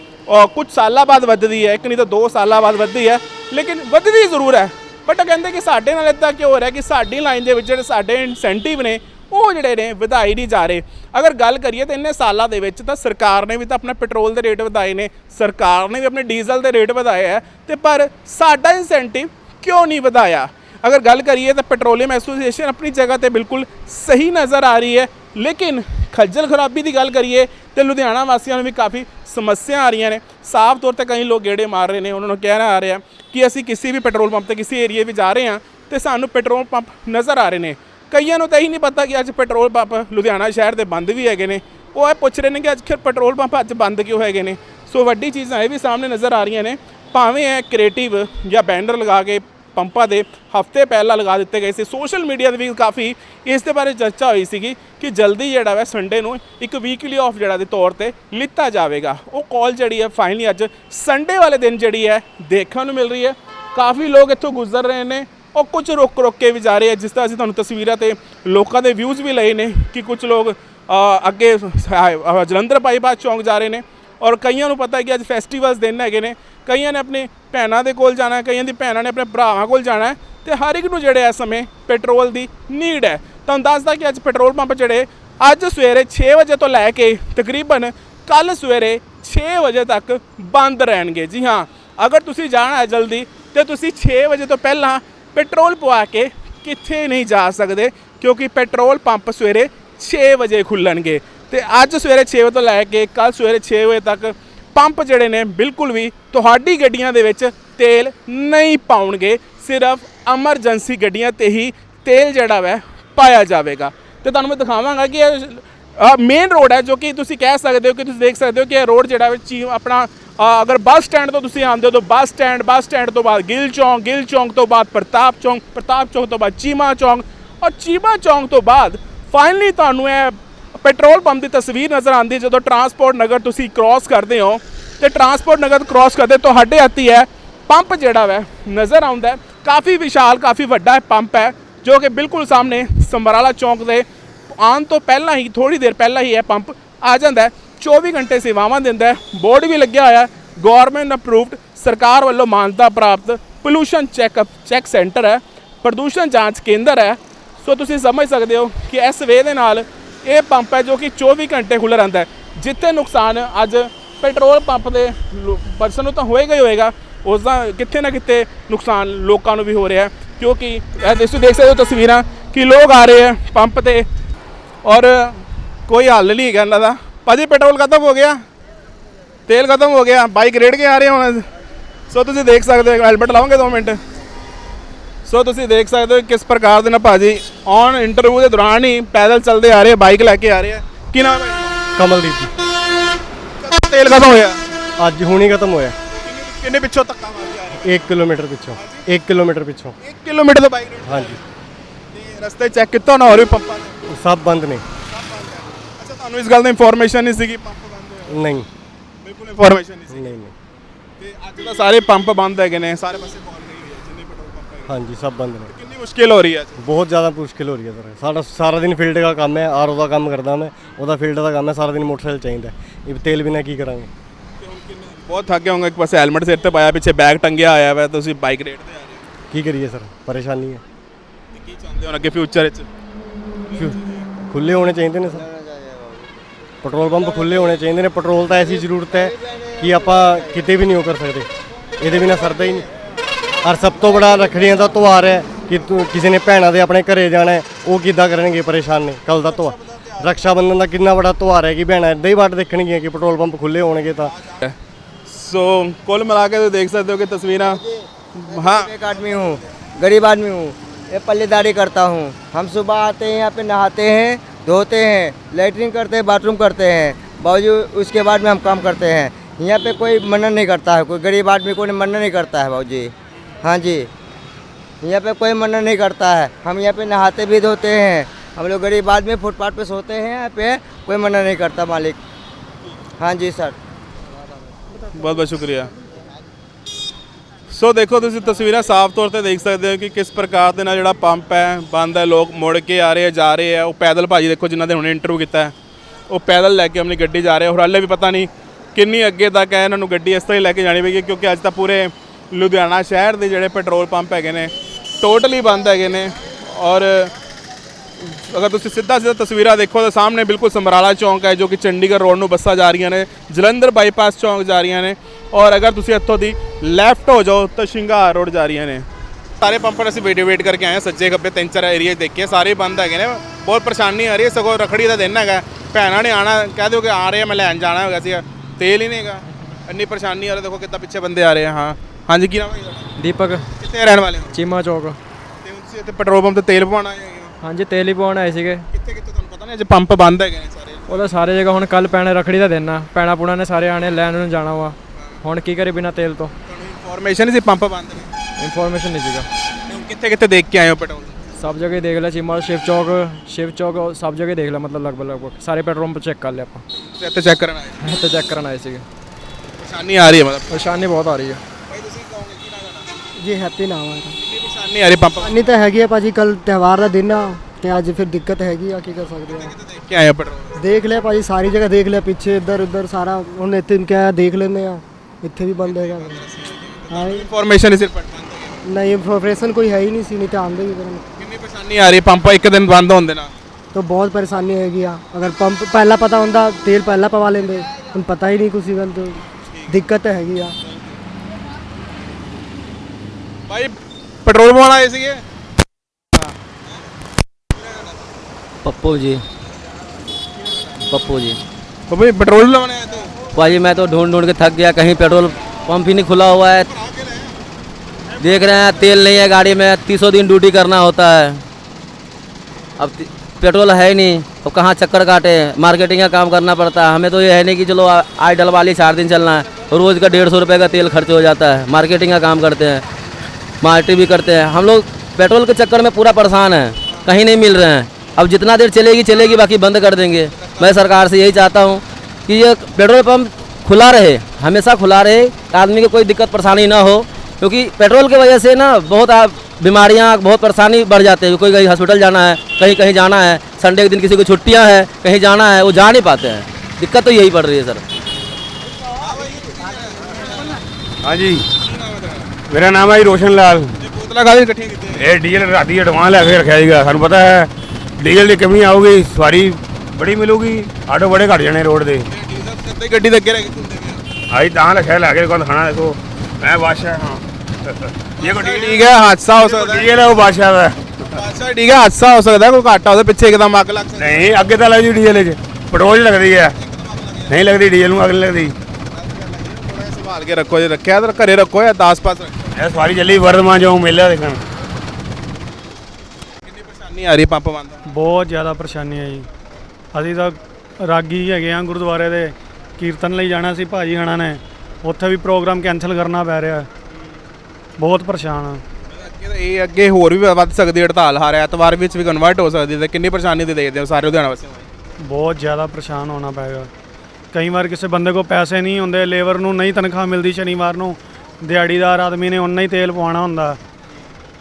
ਕੁਝ ਸਾਲਾਂ ਬਾਅਦ ਵੱਧਦੀ ਹੈ, ਇੱਕ ਨਹੀਂ ਤਾਂ 2 ਸਾਲਾਂ ਬਾਅਦ ਵੱਧਦੀ ਹੈ, ਲੇਕਿਨ ਵੱਧਦੀ ਜ਼ਰੂਰ ਹੈ। ਬਟ ਉਹ ਕਹਿੰਦੇ ਕਿ ਸਾਡੇ ਨਾਲ ਇਦਾਂ ਕਿਉਂ ਹੋ ਰਿਹਾ ਕਿ ਸਾਡੀ ਲਾਈਨ ਦੇ ਵਿੱਚ ਜਿਹੜੇ ਸਾਡੇ ਇਨਸੈਂਟਿਵ ਨੇ, ਉਹ ਜਿਹੜੇ ਨੇ ਵਧਾਈ ਨਹੀਂ ਜਾ ਰਹੇ। ਅਗਰ ਗੱਲ ਕਰੀਏ ਤਾਂ ਇੰਨੇ ਸਾਲਾਂ ਦੇ ਵਿੱਚ ਤਾਂ ਸਰਕਾਰ ਨੇ ਵੀ ਤਾਂ ਆਪਣੇ ਪੈਟਰੋਲ ਦੇ ਰੇਟ ਵਧਾਏ ਨੇ, ਸਰਕਾਰ ਨੇ ਵੀ ਆਪਣੇ ਡੀਜ਼ਲ ਦੇ ਰੇਟ ਵਧਾਏ ਆ ਤੇ ਪਰ ਸਾਡਾ ਇਨਸੈਂਟਿਵ ਕਿਉਂ ਨਹੀਂ ਵਧਾਇਆ? ਅਗਰ ਗੱਲ ਕਰੀਏ ਤਾਂ ਪੈਟਰੋਲੀਅਮ ਐਸੋਸੀਏਸ਼ਨ ਆਪਣੀ ਜਗ੍ਹਾ ਤੇ ਬਿਲਕੁਲ ਸਹੀ ਨਜ਼ਰ ਆ ਰਹੀ ਹੈ ਲੇਕਿਨ ਖੱਜਲ ਖਰਾਬੀ ਦੀ ਗੱਲ ਕਰੀਏ ਤੇ ਲੁਧਿਆਣਾ ਵਾਸੀਆਂ ਨੂੰ ਵੀ ਕਾਫੀ ਸਮੱਸਿਆ ਆ ਰਹੀਆਂ ਨੇ ਸਾਫ਼ ਤੌਰ ਤੇ ਕਈ ਲੋਕ ਗੇੜੇ ਮਾਰ ਰਹੇ ਨੇ ਉਹਨਾਂ ਨੂੰ ਕਹਿਣਾ ਆ ਰਿਹਾ ਕਿ ਅਸੀਂ ਕਿਸੇ ਵੀ ਪੈਟਰੋਲ ਪੰਪ ਤੇ ਕਿਸੇ ਏਰੀਏ ਵਿੱਚ ਜਾ ਰਹੇ ਹਾਂ ਤੇ ਸਾਨੂੰ ਪੈਟਰੋਲ ਪੰਪ ਨਜ਼ਰ ਆ ਰਹੇ ਨੇ ਕਈਆਂ ਨੂੰ ਤਾਂ ਇਹ ਨਹੀਂ ਪਤਾ ਕਿ ਅੱਜ ਪੈਟਰੋਲ ਪੰਪ ਲੁਧਿਆਣਾ ਸ਼ਹਿਰ ਦੇ ਬੰਦ ਵੀ ਹੈਗੇ ਨੇ ਉਹ ਇਹ ਪੁੱਛ ਰਹੇ ਨੇ ਕਿ ਅੱਜ ਫਿਰ ਪੈਟਰੋਲ ਪੰਪ ਅੱਜ ਬੰਦ ਕਿਉਂ ਹੈਗੇ ਨੇ ਸੋ ਵੱਡੀ ਚੀਜ਼ਾਂ ਇਹ ਵੀ ਸਾਹਮਣੇ ਨਜ਼ਰ ਆ ਰਹੀਆਂ ਨੇ ਭਾਵੇਂ ਇਹ ਕ੍ਰੀਏਟਿਵ ਜਾਂ ਬੈਨਰ ਲਗਾ ਕੇ ਪੰਪਾਂ ਦੇ ਹਫ਼ਤੇ ਪਹਿਲਾਂ ਲਗਾ ਦਿੱਤੇ ਗਏ ਸੀ। ਸੋਸ਼ਲ ਮੀਡੀਆ ਤੇ ਵੀ ਕਾਫੀ ਇਸ ਦੇ ਬਾਰੇ ਚਰਚਾ ਹੋਈ ਸੀਗੀ ਕਿ ਜਲਦੀ ਜਿਹੜਾ ਵਾ ਸੰਡੇ ਨੂੰ ਇੱਕ ਵੀਕਲੀ ਆਫ ਜਿਹੜਾ ਦੇ ਤੌਰ ਤੇ ਲਿੱਤਾ ਜਾਵੇਗਾ। ਉਹ ਕਾਲ ਜਿਹੜੀ ਹੈ ਫਾਈਨਲੀ ਅੱਜ ਸੰਡੇ ਵਾਲੇ ਦਿਨ ਜਿਹੜੀ ਹੈ ਦੇਖਣ ਨੂੰ ਮਿਲ ਰਹੀ ਹੈ। ਕਾਫੀ ਲੋਕ ਇੱਥੋਂ ਗੁਜ਼ਰ ਰਹੇ ਨੇ ਉਹ ਕੁਝ ਰੁਕ ਰੁਕ ਕੇ ਵੀ ਜਾ ਰਹੇ ਆ, ਜਿਸ ਤਰ੍ਹਾਂ ਅਸੀਂ ਤੁਹਾਨੂੰ ਤਸਵੀਰਾਂ ਤੇ ਲੋਕਾਂ ਦੇ ਵਿਊਜ਼ ਵੀ ਲਏ ਨੇ ਕਿ ਕੁਝ ਲੋਕ ਅੱਗੇ ਜਲੰਧਰ ਬਾਈਪਾਸ ਚੌਂਕ ਜਾ ਰਹੇ ਨੇ। ਔਰ ਕਈਆਂ ਨੂੰ ਪਤਾ ਹੈ ਕਿ ਅੱਜ ਫੈਸਟੀਵਲਸ ਦਿਨ ਹੈਗੇ ਨੇ, ਕਈਆਂ ਨੇ ਆਪਣੇ ਭੈਣਾਂ ਦੇ ਕੋਲ ਜਾਣਾ ਕਈਆਂ ਦੀ ਭੈਣਾਂ ਨੇ ਆਪਣੇ ਭਰਾਵਾਂ ਕੋਲ ਜਾਣਾ ਹੈ, ਤੇ ਹਰ ਇੱਕ ਨੂੰ ਜਿਹੜੇ ਇਸ ਸਮੇਂ ਪੈਟਰੋਲ ਦੀ ਨੀਡ ਹੈ। ਤੁਹਾਨੂੰ ਦੱਸਦਾ ਕਿ ਅੱਜ ਪੈਟਰੋਲ ਪੰਪ ਜਿਹੜੇ ਅੱਜ ਸਵੇਰੇ 6 ਵਜੇ ਤੋਂ ਲੈ ਕੇ ਤਕਰੀਬਨ ਕੱਲ ਸਵੇਰੇ 6 ਵਜੇ ਤੱਕ ਬੰਦ ਰਹਿਣਗੇ। ਜੀ ਹਾਂ, ਅਗਰ ਤੁਸੀਂ ਜਾਣਾ ਹੈ ਜਲਦੀ, ਤੇ ਤੁਸੀਂ 6 ਵਜੇ ਤੋਂ ਪਹਿਲਾਂ ਪੈਟਰੋਲ ਪਵਾ ਕੇ ਕਿੱਥੇ ਨਹੀਂ ਜਾ ਸਕਦੇ, ਕਿਉਂਕਿ ਪੈਟਰੋਲ ਪੰਪ ਸਵੇਰੇ 6 ਵਜੇ ਖੁੱਲਣਗੇ। ਤੇ ਅੱਜ ਸਵੇਰੇ 6 ਵਜੇ ਤੋਂ ਲੈ ਕੇ ਕੱਲ ਸਵੇਰੇ 6 ਵਜੇ ਤੱਕ ਪੰਪ ਜਿਹੜੇ ਨੇ ਬਿਲਕੁਲ ਵੀ ਤੁਹਾਡੀ ਗੱਡੀਆਂ ਦੇ ਵਿੱਚ ਤੇਲ ਨਹੀਂ ਪਾਉਣਗੇ, ਸਿਰਫ ਐਮਰਜੈਂਸੀ ਗੱਡੀਆਂ ਤੇ ਹੀ ਤੇਲ ਜਿਹੜਾ ਵੈ ਪਾਇਆ ਜਾਵੇਗਾ। ਤੇ ਤੁਹਾਨੂੰ ਮੈਂ ਦਿਖਾਵਾਂਗਾ ਕਿ ਇਹ ਮੇਨ ਰੋਡ ਹੈ ਜੋ ਕਿ ਤੁਸੀਂ ਕਹਿ ਸਕਦੇ ਹੋ ਕਿ ਤੁਸੀਂ ਦੇਖ ਸਕਦੇ ਹੋ ਕਿ ਇਹ ਰੋਡ ਜਿਹੜਾ ਵਿੱਚ ਚੀ- ਆਪਣਾ ਅਗਰ ਬੱਸ ਸਟੈਂਡ ਤੋਂ ਤੁਸੀਂ ਆਉਂਦੇ ਹੋ ਤਾਂ ਬੱਸ ਸਟੈਂਡ ਬੱਸ ਸਟੈਂਡ ਤੋਂ ਬਾਅਦ ਗਿੱਲ ਚੌਂਕ ਗਿੱਲ ਚੌਂਕ ਤੋਂ ਬਾਅਦ ਪ੍ਰਤਾਪ ਚੌਂਕ ਪ੍ਰਤਾਪ ਚੌਂਕ ਤੋਂ ਬਾਅਦ ਚੀਮਾ ਚੌਂਕ ਔਰ ਚੀਮਾ ਚੌਂਕ ਤੋਂ ਬਾਅਦ ਫਾਈਨਲੀ ਤੁਹਾਨੂੰ ਇਹ ਪੈਟਰੋਲ ਪੰਪ ਦੀ ਤਸਵੀਰ ਨਜ਼ਰ ਆਉਂਦੀ ਜਦੋਂ ਟਰਾਂਸਪੋਰਟ ਨਗਰ ਤੁਸੀਂ ਕ੍ਰਾਸ ਕਰਦੇ ਹੋ, ਤੇ ਟਰਾਂਸਪੋਰਟ ਨਗਰ ਕ੍ਰਾਸ ਕਰਦੇ, ਤੁਹਾਡੇ ਹੱਥੀ ਹੈ ਪੰਪ ਜਿਹੜਾ ਵੈ, ਨਜ਼ਰ ਆਉਂਦਾ ਕਾਫੀ ਵਿਸ਼ਾਲ, ਕਾਫੀ ਵੱਡਾ ਪੰਪ ਹੈ, ਜੋ ਕਿ ਬਿਲਕੁਲ ਸਾਹਮਣੇ ਸਮਰਾਲਾ ਚੌਂਕ ਦੇ ਆਉਣ ਤੋਂ ਪਹਿਲਾਂ ਹੀ ਥੋੜੀ ਦੇਰ ਪਹਿਲਾਂ ਹੀ ਇਹ ਪੰਪ ਆ ਜਾਂਦਾ ਹੈ। 24 ਘੰਟੇ ਸੇਵਾਵਾਂ ਦਿੰਦਾ ਬੋਰਡ ਵੀ ਲੱਗਿਆ ਹੋਇਆ ਗਵਰਨਮੈਂਟ ਅਪਰੂਵਡ ਸਰਕਾਰ ਵੱਲੋਂ ਮਾਨਤਾ ਪ੍ਰਾਪਤ ਪੋਲੂਸ਼ਨ ਚੈੱਕਅਪ ਚੈੱਕ ਸੈਂਟਰ ਹੈ, ਪ੍ਰਦੂਸ਼ਣ ਜਾਂਚ ਕੇਂਦਰ ਹੈ। ਸੋ ਤੁਸੀਂ ਸਮਝ ਸਕਦੇ ਹੋ ਕਿ ਇਸ ਵੇ ਦੇ ਨਾਲ ਇਹ ਪੰਪ ਹੈ ਜੋ ਕਿ 24 ਘੰਟੇ ਖੁੱਲ੍ਹਾ ਰਹਿੰਦਾ ਜਿੱਥੇ ਨੁਕਸਾਨ ਅੱਜ ਪੈਟਰੋਲ ਪੰਪ ਦੇ ਪਰਸਨ ਨੂੰ ਤਾਂ ਹੋਏਗਾ ਹੀ ਹੋਏਗਾ, ਉਸ ਦਾ ਕਿੱਥੇ ਨਾ ਕਿਤੇ ਨੁਕਸਾਨ ਲੋਕਾਂ ਨੂੰ ਵੀ ਹੋ ਰਿਹਾ ਕਿਉਂਕਿ ਇਹ ਤੁਸੀਂ ਦੇਖ ਸਕਦੇ ਹੋ ਤਸਵੀਰਾਂ ਕਿ ਲੋਕ ਆ ਰਹੇ ਹੈ ਪੰਪ ਤੇ ਔਰ ਕੋਈ ਹੱਲ ਨਹੀਂ ਹੈਗਾ ਇਹਨਾਂ ਦਾ। ਭਾਜੀ, ਪੈਟਰੋਲ ਖਤਮ ਹੋ ਗਿਆ? ਤੇਲ ਖਤਮ ਹੋ ਗਿਆ? ਬਾਈਕ ਰੇੜ ਕੇ ਆ ਰਹੇ ਹੁਣ? ਸੋ ਤੁਸੀਂ ਦੇਖ ਸਕਦੇ ਹੋ ਹੈਲਮਟ ਲਾਓਗੇ 2 ਮਿੰਟ? ਸੋ ਤੁਸੀਂ ਦੇਖ ਸਕਦੇ ਹੋ ਕਿਸ ਪ੍ਰਕਾਰ ਦੇ ਨਾਲ ਭਾਜੀ ਔਨ ਇੰਟਰਵਿਊ ਦੇ ਦੌਰਾਨ ਹੀ ਪੈਦਲ ਚੱਲਦੇ ਆ ਰਹੇ ਬਾਈਕ ਲੈ ਕੇ ਆ ਰਹੇ ਆ। ਕੀ ਨਾਮ ਹੈ? ਕਮਲਦੀਪ ਜੀ। ਤੇਲ ਖਤਮ ਹੋਇਆ? ਅੱਜ ਹੁਣੀ ਖਤਮ ਹੋਇਆ। ਕਿੰਨੇ ਪਿੱਛੋਂ ਧੱਕਾ ਮਾਰ ਕੇ ਆ ਰਹੇ 1 ਕਿਲੋਮੀਟਰ ਪਿੱਛੋਂ। 1 ਕਿਲੋਮੀਟਰ ਪਿੱਛੋਂ। 1 ਕਿਲੋਮੀਟਰ ਤੋਂ ਬਾਈਕ ਹਾਂਜੀ। ਤੇ ਰਸਤੇ ਚੈੱਕ ਕੀਤਾ ਨਾ ਹੋ ਰਹੀ ਪੰਪਾਂ ਤੇ ਸਭ ਬੰਦ ਨੇ। ਅੱਛਾ ਤੁਹਾਨੂੰ ਇਸ ਗੱਲ ਦੀ ਇਨਫੋਰਮੇਸ਼ਨ ਨਹੀਂ ਸੀਗੀ ਪੰਪ ਬੰਦ ਹੋਇਆ? ਨਹੀਂ। ਬਿਲਕੁਲ ਇਨਫੋਰਮੇਸ਼ਨ ਨਹੀਂ ਸੀ ਨਹੀਂ ਨਹੀਂ। ਤੇ ਅੱਜ ਤਾਂ ਸਾਰੇ ਪੰਪ ਬੰਦ ਹੈਗੇ ਨੇ ਸਾਰੇ ਪਾਸੇ ਨਹੀਂ ਹੋਈ ਹੈ ਜਿੰਨੇ ਪੈਟਰੋਲ ਪੰਪ ਹੈਗੇ ਹਾਂਜੀ ਸਭ ਬੰਦ ਨੇ। ਕਿੰਨੀ ਮੁਸ਼ਕਿਲ ਹੋ ਰਹੀ ਹੈ ਅੱਜ? ਬਹੁਤ ਜ਼ਿਆਦਾ ਮੁਸ਼ਕਿਲ ਹੋ ਰਹੀ ਹੈ ਸਰ। ਸਾਡਾ ਸਾਰਾ ਦਿਨ ਫੀਲਡ ਦਾ ਕੰਮ ਹੈ ਆਰਓ ਦਾ ਕੰਮ ਕਰਦਾ ਮੈਂ ਉਹਦਾ ਫੀਲਡ ਦਾ ਕੰਮ ਹੈ ਸਾਰਾ ਦਿਨ ਮੋਟਰਸਾਈਕਲ ਚਾਹੀਦਾ ਹੈ। ਇਹ ਤੇਲ ਬਿਨਾ ਕੀ ਕਰਾਂਗੇ? ਬਹੁਤ ਥੱਕ ਗਏ ਹੋਗੇ ਇੱਕ ਪਾਸੇ ਹੈਲਮਟ ਸਿਰ ਤੇ ਪਾਇਆ ਪਿੱਛੇ ਬੈਗ ਟੰਗਿਆ ਹੋਇਆ ਵਾ ਤੁਸੀਂ ਬਾਈਕ ਰੇਟ ਤੇ ਆ ਰਹੇ ਹੋ। ਕੀ ਕਰੀਏ ਸਰ? ਪਰੇਸ਼ਾਨੀ ਹੈ। ਤੇ ਕੀ ਚਾਹੁੰਦੇ ਹੋ ਅੱਗੇ ਫਿਊਚਰ ਵਿੱਚ? ਖੁੱਲੇ ਹੋਣੇ ਚਾਹੀਦੇ ਨੇ ਸਰ। ਪੈਟਰੋਲ ਪੰਪ ਖੁੱਲੇ ਹੋਣੇ ਚਾਹੀਦੇ ਨੇ ਪੈਟਰੋਲ ਤਾਂ ਐਸੀ ਜ਼ਰੂਰਤ ਹੈ ਕਿ ਆਪਾਂ ਕਿਤੇ ਵੀ ਨਹੀਂ ਉਹ ਕਰ ਸਕਦੇ। ਇਹਦੇ ਬਿਨਾ ਸਰਦਾ ਹੀ ਨਹੀਂ। ਔਰ ਸਭ ਤੋਂ ਬੜਾ ਰੱਖੜੀਆਂ ਦਾ ਤਿਉਹਾਰ ਹੈ ਕਿ ਤੂੰ- ਕਿਸੇ ਨੇ ਭੈਣਾਂ ਦੇ ਆਪਣੇ ਘਰੇ ਜਾਣਾ ਹੈ ਉਹ ਕਿੱਦਾਂ ਕਰਨਗੇ ਪਰੇਸ਼ਾਨ ਨੇ ਕੱਲ ਦਾ ਤਿਉਹਾਰ ਰਕਸ਼ਾ ਬੰਧਨ ਦਾ ਕਿੰਨਾ ਬੜਾ ਤਿਉਹਾਰ ਹੈ ਕਿ ਭੈਣਾਂ ਇੱਦਾਂ ਹੀ ਵਾਟ ਦੇਖਣਗੀਆਂ ਕਿ ਪੈਟਰੋਲ ਪੰਪ ਖੁੱਲੇ ਹੋਣਗੇ ਤਾਂ ਸੋ ਕੁੱਲ ਮਿਲਾ ਕੇ ਤੁਸੀਂ ਦੇਖ ਸਕਦੇ ਹੋ ਕਿ ਤਸਵੀਰਾਂ ਹਾਂ एक आदमी हूँ गरीब आदमी हूँ ये पल्लेदारी करता हूँ हम सुबह आते हैं यहाँ पे नहाते हैं धोते हैं लेटरिन करते हैं बाथरूम करते हैं बावजूद उसके बाद में हम काम करते हैं यहाँ पे कोई मना नहीं करता है कोई गरीब आदमी को मना नहीं करता है बाबूजी हाँ जी यहाँ पे कोई मना नहीं करता है हम यहाँ पे नहाते भी धोते हैं हम लोग गरीब आदमी फुटपाथ पे सोते हैं यहाँ पे कोई मना नहीं करता मालिक हाँ जी सर ਬਹੁਤ ਬਹੁਤ ਸ਼ੁਕਰੀਆ ਸੋ ਦੇਖੋ ਤੁਸੀਂ ਤਸਵੀਰਾਂ ਸਾਫ਼ ਤੌਰ ਤੇ ਦੇਖ ਸਕਦੇ ਹੋ ਕਿ ਕਿਸ ਪ੍ਰਕਾਰ ਦੇ ਨਾਲ ਜਿਹੜਾ ਪੰਪ ਹੈ ਬੰਦ ਹੈ ਲੋਕ ਮੁੜ ਕੇ ਆ ਰਹੇ ਆ ਜਾ ਰਹੇ ਆ ਉਹ ਪੈਦਲ ਭਾਜੀ ਦੇਖੋ ਜਿਨ੍ਹਾਂ ਦੇ ਹੁਣੇ ਇੰਟਰਵਿਊ ਕੀਤਾ ਹੈ ਉਹ ਪੈਦਲ ਲੈ ਕੇ ਆਪਣੀ ਗੱਡੀ ਜਾ ਰਹੇ ਆ ਹੋਰ ਹਾਲੇ ਵੀ ਪਤਾ ਨਹੀਂ ਕਿੰਨੀ ਅੱਗੇ ਤੱਕ ਹੈ ਇਹਨਾਂ ਨੂੰ ਗੱਡੀ ਇਸ ਤਰ੍ਹਾਂ ਹੀ ਲੈ ਕੇ ਜਾਣੀ ਪਏਗੀ ਕਿਉਂਕਿ ਅੱਜ ਤਾਂ ਪੂਰੇ ਲੁਧਿਆਣਾ ਸ਼ਹਿਰ ਦੇ ਜਿਹੜੇ ਪੈਟਰੋਲ ਪੰਪ ਹੈਗੇ ਨੇ, ਟੋਟਲੀ ਬੰਦ ਹੈਗੇ ਨੇ ਔਰ ਅਗਰ ਤੁਸੀਂ ਸਿੱਧਾ ਸਿੱਧਾ ਤਸਵੀਰਾਂ ਦੇਖੋ ਤਾਂ ਸਾਹਮਣੇ ਬਿਲਕੁਲ ਸਮਰਾਲਾ ਚੌਂਕ ਹੈ ਜੋ ਕਿ ਚੰਡੀਗੜ੍ਹ ਰੋਡ ਨੂੰ ਬੱਸਾਂ ਜਾ ਰਹੀਆਂ ਨੇ, ਜਲੰਧਰ ਬਾਈਪਾਸ ਚੌਂਕ ਜਾ ਰਹੀਆਂ ਨੇ ਔਰ ਅਗਰ ਤੁਸੀਂ ਇੱਥੋਂ ਦੀ ਲੈਫਟ ਹੋ ਜਾਓ ਤਾਂ ਸ਼ਿੰਗਾਰ ਰੋਡ ਜਾ ਰਹੀਆਂ ਨੇ। ਸਾਰੇ ਪੰਪਰ ਅਸੀਂ ਵੇਟ ਵੇਟ ਕਰਕੇ ਆਏ ਹਾਂ, ਸੱਜੇ ਖੱਬੇ ਤਿੰਨ ਚਾਰ ਏਰੀਆ ਦੇਖੇ, ਸਾਰੇ ਬੰਦ ਹੈਗੇ ਨੇ, ਬਹੁਤ ਪਰੇਸ਼ਾਨੀ ਆ ਰਹੀ ਹੈ, ਸਗੋਂ ਰਖੜੀ ਦਾ ਦਿਨ ਹੈਗਾ, ਭੈਣਾਂ ਨੇ ਆਣਾ ਕਹਿ ਦਿਓ ਕਿ ਆ ਰਹੇ ਆ, ਮੈਂ ਲੈਣ ਜਾਣਾ ਹੈਗਾ ਸੀਗਾ, ਤੇਲ ਹੀ ਨਹੀਂ ਹੈਗਾ, ਇੰਨੀ ਪਰੇਸ਼ਾਨੀ ਆ ਰਹੀ ਦੇਖੋ ਕਿੱਦਾਂ ਪਿੱਛੇ ਬੰਦੇ ਆ ਰਹੇ ਆ, ਹਾਂ। ਹਾਂਜੀ ਕੀ ਨਾਮ ਹੈ ਜੀ ਤੁਹਾਡਾ? ਦੀਪਕ। ਕਿੱਥੇ ਰਹਿਣ ਵਾਲੇ ਹੋ? ਚੀਮਾ ਚੌਕ। ਤੇ ਹੁਣ ਤੁਸੀਂ ਇੱਥੇ ਪੈਟਰੋਲ ਪੰਪ ਤੇ ਤੇਲ ਪਵਾਉਣ ਆਏ ਹੈਗੇ ਹੋ? ਹਾਂਜੀ ਤੇਲ ਹੀ ਪਵਾਉਣ ਆਏ ਸੀਗੇ। ਕਿੱਥੇ ਕਿੱਥੇ ਤੁਹਾਨੂੰ ਪਤਾ ਨਹੀਂ ਅੱਜ ਪੰਪ ਬੰਦ ਹੈਗੇ ਨੇ ਸਾਰੇ। ਉਹਦਾ ਸਾਰੇ ਜਗ੍ਹਾ ਹੁਣ ਕੱਲ ਪੈਣਾ ਰਖੜੀ ਦਾ ਦਿਨ ਆ। ਪੈਣਾ ਪੁਣਾ ਨੇ ਸਾਰੇ ਆਣੇ ਲੈਣ ਨੂੰ ਜਾਣਾ ਵਾ। ਹੁਣ ਕੀ ਕਰੇ ਬਿਨਾ ਤੇਲ ਤੋਂ? ਤੁਹਾਨੂੰ ਇਨਫੋਰਮੇਸ਼ਨ ਸੀ ਪੰਪ ਬੰਦ ਨੇ? ਇਨਫੋਰਮੇਸ਼ਨ ਨਹੀਂ ਸੀਗਾ। ਤੇ ਹੁਣ ਕਿੱਥੇ ਕਿੱਥੇ ਦੇਖ ਕੇ ਆਏ ਹੋ ਪੈਟਰੋਲ? ਸਭ ਜਗ੍ਹਾ ਹੀ ਦੇਖ ਲਿਆ ਚੀਮਾ ਸ਼ਿਵ ਚੌਕ ਸ਼ਿਵ ਚੌਕ ਉਹ ਸਭ ਜਗ੍ਹਾ ਹੀ ਦੇਖ ਲਿਆ ਮਤਲਬ ਲਗਭਗ ਲਗਭਗ। ਸਾਰੇ ਪੈਟਰੋਲ ਪੰਪ ਚੈੱਕ ਕਰ ਲਿਆ ਆਪਾਂ। ਤੇ ਇੱਥੇ ਚੈੱਕ ਕਰਨ ਆਏ ਇੱਥੇ ਚੈੱਕ ਕਰਨ ਆਏ ਸੀਗੇ। ਪਰੇਸ਼ਾਨੀ ਆ ਰਹੀ ਹੈ ਮਤਲਬ? ਪਰੇਸ਼ਾਨੀ ਬਹੁਤ ਆ ਰਹੀ ਹੈ ਭਾਈ ਤੁਸੀਂ ਕਹੋਗੇ ਕੀ ਨਾ ਕਰਨਾ ਜੀ ਹੈਪੀ ਨਾਮ ਹੈ ਕਿੰਨੀ ਪਰੇਸ਼ਾਨੀ ਆ ਰਹੀ ਪੰਪ ਨਹੀਂ ਤਾਂ ਹੈਗੀ ਆ ਭਾਜੀ ਕੱਲ ਤਿਉਹਾਰ ਦਾ ਦਿਨ ਆ ਤੇ ਅੱਜ ਫਿਰ ਦਿੱਕਤ ਹੈਗੀ ਆ ਕੀ ਕਰ ਸਕਦੇ ਆ। ਦੇਖ ਕੇ ਆਏ ਪੈਟਰੋਲ? ਦੇਖ ਲਿਆ ਭਾਜੀ ਸਾਰੀ ਜਗ੍ਹਾ ਦੇਖ ਲਿਆ ਪਿੱਛੇ ਇੱਧਰ ਉੱਧਰ ਸਾਰਾ ਹੁਣ ਇੱਥੇ ਕਿਹਾ ਦੇਖ ਲੈਂਦੇ ਆ ਇੱਥੇ ਵੀ ਬੰਦ ਹੈਗਾ। ਹਾਂ ਜੀ। ਇਨਫੋਰਮੇਸ਼ਨ ਸਿਰਫ ਬੰਦ ਹੈਗੇ ਨਹੀਂ ਇਨਫੋਰਮੇਸ਼ਨ ਕੋਈ ਹੈ ਹੀ ਨਹੀਂ ਸੀ ਨਹੀਂ ਤਾਂ ਆਂਦੇ ਵੀ ਕਰਨ ਕਿੰਨੀ ਪਰੇਸ਼ਾਨੀ ਆ ਰਹੀ ਪੰਪ? ਇੱਕ ਦਿਨ ਬੰਦ ਹੋਣ ਦੇ ਨਾਲ। ਤਾਂ ਬਹੁਤ ਪਰੇਸ਼ਾਨੀ ਹੈਗੀ ਆ। ਅਗਰ ਪੰਪ ਪਹਿਲਾਂ ਪਤਾ ਹੁੰਦਾ ਤੇਲ ਪਹਿਲਾਂ ਪਵਾ ਲੈਂਦੇ ਹੁਣ ਪਤਾ ਹੀ ਨਹੀਂ ਕੁਛ ਗੱਲ ਤੋਂ। ਦਿੱਕਤ ਤਾਂ ਹੈਗੀ ਆ। ਭਾਈ ਪੈਟਰੋਲ ਪਵਾਉਣ ਆਏ ਸੀਗੇ पप्पू जी पप्पू जी तो भाई पेट्रोल लवाने आए थे भाजी मैं तो ढूंढ ढूंढ के थक गया कहीं पेट्रोल पंप ही नहीं खुला हुआ है देख रहे हैं तेल नहीं है गाड़ी में तीसों दिन ड्यूटी करना होता है अब ति- पेट्रोल है ही नहीं तो कहाँ चक्कर काटे मार्केटिंग का काम करना पड़ता है हमें तो ये है नहीं कि चलो आ- आज डलवा ली चार दिन चलना है रोज़ का डेढ़ सौ रुपये का तेल खर्च हो जाता है मार्केटिंग का काम करते हैं मार्टी भी करते हैं। हम लोग पेट्रोल के चक्कर में पूरा परेशान है। कहीं नहीं मिल रहे हैं। अब जितना देर चलेगी चलेगी, बाकी बंद कर देंगे। मैं सरकार से यही चाहता हूँ कि ये पेट्रोल पंप खुला रहे, हमेशा खुला रहे, आदमी को कोई दिक्कत, परेशानी ना हो। क्योंकि पेट्रोल की वजह से ना बहुत बीमारियाँ, बहुत परेशानी बढ़ जाते हैं। कोई कहीं हॉस्पिटल जाना है, कहीं कहीं जाना है, संडे के दिन किसी को छुट्टियाँ हैं, कहीं जाना है, वो जा नहीं पाते हैं। दिक्कत तो यही पड़ रही है, सर। ਹਾਂਜੀ ਮੇਰਾ ਨਾਮ ਹੈ ਜੀ ਰੋਸ਼ਨ ਲਾਲ। ਜੀ ਬੋਤਲਾਂ ਕਾਹਦੇ ਇਕੱਠੀਆਂ ਕੀਤੀਆਂ ਇਹ ਡੀਜ਼ਲ ਰਾਤੀ ਐਡਵਾਂਸ ਲੈ ਕੇ ਰੱਖਿਆ ਸੀਗਾ। ਸਾਨੂੰ ਪਤਾ ਹੈ ਡੀਜ਼ਲ ਦੀ ਕਮੀ ਆਊਗੀ ਸਵਾਰੀ ਬੜੀ ਮਿਲੂਗੀ ਆਟੋ ਬੜੇ ਘਟ ਜਾਣੇ ਰੋਡ ਦੇ। ਡੀਜ਼ਲ ਤਾਂ ਲਖਿਆ ਲਾ ਕੇ ਕੋਲ ਖਾਣਾ ਦੇਖੋ। ਮੈਂ ਬਾਦਸ਼ਾਹ ਹਾਂ। ਇਹ ਕੋਈ ਠੀਕ ਹੈ ਹਾਦਸਾ ਹੋ ਸਕਦਾ। ਡੀਜ਼ਲ ਹੈ ਉਹ ਬਾਦਸ਼ਾਹ ਦਾ। ਬਾਦਸ਼ਾਹ ਠੀਕ ਹੈ ਹਾਦਸਾ ਹੋ ਸਕਦਾ ਕੋਈ ਘਾਟਾ ਉਹਦੇ ਪਿੱਛੇ ਇੱਕਦਮ ਅੱਗ ਲੱਗ ਸਕਦੀ ਨਹੀਂ ਅੱਗੇ ਤਾਂ ਲੱਗ ਜੂ ਡੀਜ਼ਲ 'ਚ। ਪੈਟਰੋਲ ਲੱਗਦੀ ਹੈ। ਨਹੀਂ ਲੱਗਦੀ ਡੀਜ਼ਲ ਨੂੰ ਅੱਗ ਲੱਗਦੀ। ਸੰਭਾਲ ਕੇ ਰੱਖੋ ਜੇ ਰੱਖਿਆ ਤਾਂ ਘਰੇ ਰੱਖੋ ਜਾਂ ਆਸ-ਪਾਸ ਰੱਖੋ। ਇਹ ਸਵਾਰੀ ਚੱਲੀ ਵਰਧਮਾਨ ਜਾਉਂ ਮੇਲਾ ਦੇਖਣ। ਕਿੰਨੀ ਪਰੇਸ਼ਾਨੀ ਆ ਰਹੀ ਪੰਪ ਬੰਦ ਬਹੁਤ ਜ਼ਿਆਦਾ ਪਰੇਸ਼ਾਨੀ ਹੈ ਜੀ। ਅਸੀਂ ਤਾਂ ਰਾਗੀ ਹੈਗੇ ਆ ਗੁਰਦੁਆਰੇ ਦੇ ਕੀਰਤਨ ਲਈ ਜਾਣਾ ਸੀ ਭਾਜੀ ਹਣਾ ਨੇ। ਉੱਥੇ ਵੀ ਪ੍ਰੋਗਰਾਮ ਕੈਨਸਲ ਕਰਨਾ ਪੈ ਰਿਹਾ। ਬਹੁਤ ਪਰੇਸ਼ਾਨ ਆ। ਇਹ ਅੱਗੇ ਹੋਰ ਵੀ ਵੱਧ ਸਕਦੀ ਹੜਤਾਲ ਹਰ ਐਤਵਾਰ ਵਿੱਚ ਵੀ ਕਨਵਰਟ ਹੋ ਸਕਦੀ ਹੈ। ਤੇ ਕਿੰਨੀ ਪਰੇਸ਼ਾਨੀ ਤੇ ਦੇਖਦੇ ਹੋ ਸਾਰੇ ਲੁਧਿਆਣਾ ਵਾਸੀਆਂ ਨੂੰ? ਬਹੁਤ ਜ਼ਿਆਦਾ ਪਰੇਸ਼ਾਨ ਹੋਣਾ ਪਏਗਾ ਕਈ ਵਾਰ ਕਿਸੇ ਬੰਦੇ ਕੋਲ ਪੈਸੇ ਨਹੀਂ ਹੁੰਦੇ ਲੇਬਰ ਨੂੰ ਨਹੀਂ ਤਨਖਾਹ ਮਿਲਦੀ ਸ਼ਨੀਵਾਰ ਨੂੰ ਦਿਹਾੜੀਦਾਰ ਆਦਮੀ ਨੇ ਉਨਾ ਹੀ ਤੇਲ ਪਵਾਉਣਾ ਹੁੰਦਾ।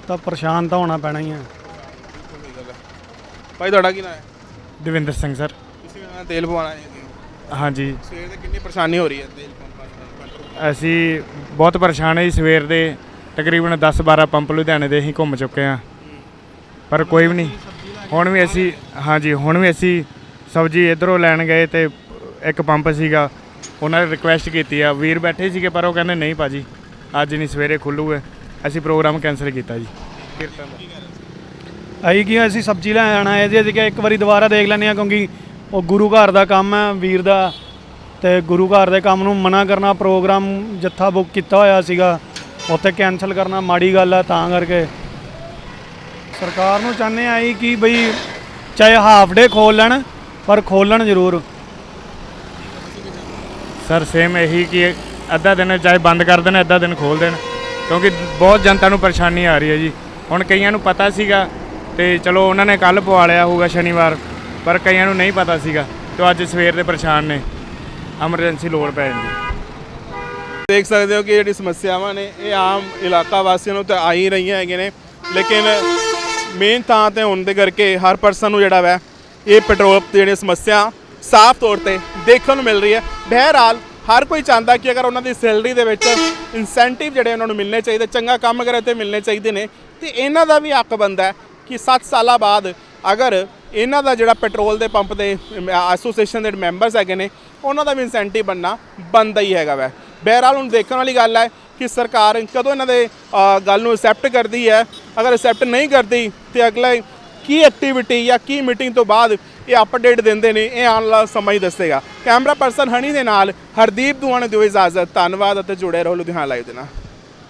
ਤਾਂ ਪਰੇਸ਼ਾਨ ਤਾਂ ਹੋਣਾ ਪੈਣਾ ਹੀ ਹੈ ਭਾਈ ਤੁਹਾਡਾ ਕੀ ਨਾਮ ਹੈ? ਦਵਿੰਦਰ ਸਿੰਘ ਸਰ। ਤੁਸੀਂ ਤੇਲ ਪਵਾਉਣਾ ਹੈ ਹਾਂਜੀ। ਸਵੇਰ ਤੇ ਕਿੰਨੀ ਪਰੇਸ਼ਾਨੀ ਹੋ ਰਹੀ ਹੈ ਤੇਲ ਪੰਪਾਂ ਦੀ? ਅਸੀਂ ਬਹੁਤ ਪਰੇਸ਼ਾਨ ਹੈ ਜੀ ਸਵੇਰ ਦੇ ਤਕਰੀਬਨ 10-12 ਪੰਪ ਲੁਧਿਆਣੇ ਦੇ ਅਸੀਂ ਘੁੰਮ ਚੁੱਕੇ ਹਾਂ। ਪਰ ਕੋਈ ਵੀ ਨਹੀਂ। ਹੁਣ ਵੀ ਅਸੀਂ ਹਾਂਜੀ ਹੁਣ ਵੀ ਅਸੀਂ ਸਬਜ਼ੀ ਇਧਰੋਂ ਲੈਣ ਗਏ ਤੇ ਇੱਕ ਪੰਪ ਸੀਗਾ, ਉਹਨਾਂ ਨੇ ਰਿਕੁਐਸਟ ਕੀਤੀ ਆ। ਵੀਰ ਬੈਠੇ ਸੀਗੇ, ਪਰ ਉਹ ਕਹਿੰਦੇ, ਨਹੀਂ ਭਾਜੀ, ਅੱਜ ਨਹੀਂ, ਸਵੇਰੇ ਖੁੱਲੂਗੇ। ਅਸੀਂ ਪ੍ਰੋਗਰਾਮ ਕੈਨਸਲ ਕੀਤਾ ਜੀ। ਆਈ ਕੀ ਅਸੀਂ ਸਬਜ਼ੀ ਲੈ ਆਣਾ ਹੈ ਜੀ। ਅਸੀਂ ਕਿਹਾ, ਇੱਕ ਵਾਰੀ ਦੁਬਾਰਾ ਦੇਖ ਲੈਂਦੇ ਆ ਕਿਉਂਕਿ ਉਹ ਗੁਰੂ ਘਰ ਦਾ ਕੰਮ ਹੈ, ਵੀਰ ਦਾ। ਤੇ ਗੁਰੂ ਘਰ ਦੇ ਕੰਮ ਨੂੰ ਮਨਾ ਕਰਨਾ ਪ੍ਰੋਗਰਾਮ ਜੱਥਾ ਬੁੱਕ ਕੀਤਾ ਹੋਇਆ ਸੀਗਾ। ਉੱਥੇ ਕੈਨਸਲ ਕਰਨਾ ਮਾੜੀ ਗੱਲ ਹੈ ਤਾਂ ਕਰਕੇ। ਸਰਕਾਰ ਨੂੰ ਚਾਹੁੰਦੇ ਆ ਹੀ ਕਿ ਬਈ ਚਾਹੇ ਹਾਫ ਡੇ ਖੋਲ ਲੈਣ, ਪਰ ਖੋਲਣ ਜ਼ਰੂਰ। ਸਰ ਸੇਮ ਇਹੀ ਕਿ ਅੱਧਾ ਦਿਨ ਚਾਹੇ ਬੰਦ ਕਰ ਦੇਣ, ਅੱਧਾ ਦਿਨ ਖੋਲ ਦੇਣ। ਕਿਉਂਕਿ ਬਹੁਤ ਜਨਤਾ ਨੂੰ ਪਰੇਸ਼ਾਨੀ ਆ ਰਹੀ ਹੈ ਜੀ। ਹੁਣ ਕਈਆਂ ਨੂੰ ਪਤਾ ਸੀਗਾ ਤੇ ਚਲੋ ਉਹਨਾਂ ਨੇ ਕੱਲ ਪਵਾ ਲਿਆ ਹੋਊਗਾ ਸ਼ਨੀਵਾਰ, ਪਰ ਕਈਆਂ ਨੂੰ ਨਹੀਂ ਪਤਾ ਸੀਗਾ ਤੇ ਅੱਜ ਸਵੇਰ ਦੇ ਪਰੇਸ਼ਾਨ ਨੇ। ਐਮਰਜੈਂਸੀ ਲੋੜ ਪੈ ਜਾਂਦੀ ਦੇਖ ਸਕਦੇ ਹੋ ਕਿ ਜਿਹੜੀ ਸਮੱਸਿਆਵਾਂ ਨੇ, ਇਹ ਆਮ ਇਲਾਕਾ ਵਾਸੀਆਂ ਨੂੰ ਤਾਂ ਆ ਹੀ ਰਹੀਆਂ ਹੈਗੀਆਂ ਨੇ। ਲੇਕਿਨ ਮੇਨ ਥਾਂ ਤੇ ਹੋਣ ਦੇ ਕਰਕੇ ਹਰ ਪਰਸਨ ਨੂੰ ਜਿਹੜਾ ਵੈ, ਇਹ ਪੈਟਰੋਲ ਦੀ ਜਿਹੜੀ ਸਮੱਸਿਆ ਸਾਫ਼ ਤੌਰ ਤੇ ਦੇਖਣ ਨੂੰ ਮਿਲ ਰਹੀ ਹੈ। ਬਹਿਰਾਲ ਹਰ ਕੋਈ ਚਾਹੁੰਦਾ ਕਿ ਅਗਰ ਉਹਨਾਂ ਦੀ ਸੈਲਰੀ ਦੇ ਵਿੱਚ ਇਨਸੈਂਟਿਵ ਜਿਹੜੇ ਉਹਨਾਂ ਨੂੰ ਮਿਲਣੇ ਚਾਹੀਦੇ, ਚੰਗਾ ਕੰਮ ਕਰੇ ਤੇ ਮਿਲਣੇ ਚਾਹੀਦੇ ਨੇ, ਤੇ ਇਹਨਾਂ ਦਾ ਵੀ ਹੱਕ ਬਣਦਾ ਹੈ ਕਿ 7 ਸਾਲਾਂ ਬਾਅਦ ਅਗਰ ਇਹਨਾਂ ਦਾ ਜਿਹੜਾ ਪੈਟਰੋਲ ਦੇ ਪੰਪ ਦੇ ਐਸੋਸੀਏਸ਼ਨ ਦੇ ਮੈਂਬਰਸ ਹੈਗੇ ਨੇ, ਉਹਨਾਂ ਦਾ ਵੀ ਇਨਸੈਂਟਿਵ ਬਣਨਾ ਬਣਦਾ ਹੀ ਹੈਗਾ ਵੈ। ਬਹਿਰਾਲ ਹੁਣ ਦੇਖਣ ਵਾਲੀ ਗੱਲ ਹੈ ਕਿ ਸਰਕਾਰ ਕਦੋਂ ਇਹਨਾਂ ਦੇ ਗੱਲ ਨੂੰ ਐਕਸੈਪਟ ਕਰਦੀ ਹੈ। ਅਗਰ ਐਕਸੈਪਟ ਨਹੀਂ ਕਰਦੀ, ਤੇ ਅਗਲਾ ਕੀ ਐਕਟੀਵਿਟੀ ਜਾਂ ਕੀ ਮੀਟਿੰਗ ਤੋਂ ਬਾਅਦ ਇਹ ਅਪਡੇਟ ਦਿੰਦੇ ਨੇ, ਇਹ ਆਉਣ ਵਾਲਾ ਸਮਾਂ ਹੀ ਦੱਸੇਗਾ। ਕੈਮਰਾ ਪਰਸਨ ਹਨੀ ਦੇ ਨਾਲ ਹਰਦੀਪ ਦੁਆਣ ਦਿਓ ਇਜਾਜ਼ਤ। ਧੰਨਵਾਦ ਅਤੇ ਜੁੜੇ ਰਹੋ ਲੁਧਿਆਣਾ ਲਾਈਵ ਦੇ ਨਾਲ।